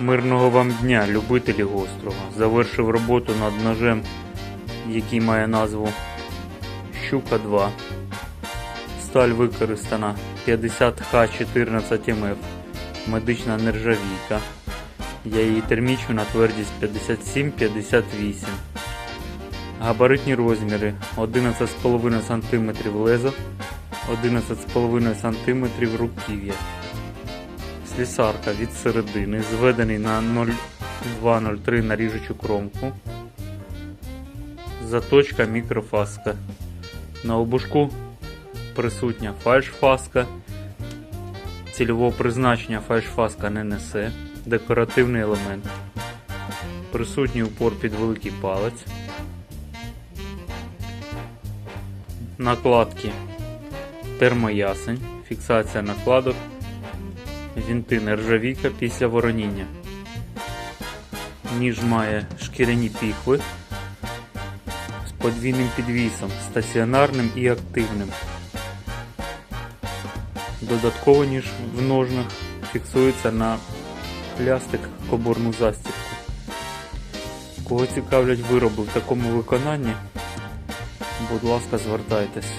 Мирного вам дня, любителі гострого. Завершив роботу над ножем, який має назву Щука 2. Сталь використана 50Х14МФ. Медична нержавійка. Я її термічу на твердість 57-58. Габаритні розміри 11,5 см лезо, 11,5 см руків'я. Слісарка від середини, зведений на 0,203 на ріжучу кромку. Заточка мікрофаска. На обушку присутня фальшфаска. Цільового призначення фальшфаска не несе. Декоративний елемент. Присутній упор під великий палець. Накладки термоясень, фіксація накладок, вінти нержавійка після вороніння. Ніж має шкіряні піхви з подвійним підвісом, стаціонарним і активним. Додатково ніж в ножнах фіксується на плястик кобурну застібку. Кого цікавлять вироби в такому виконанні, будь ласка, звертайтесь.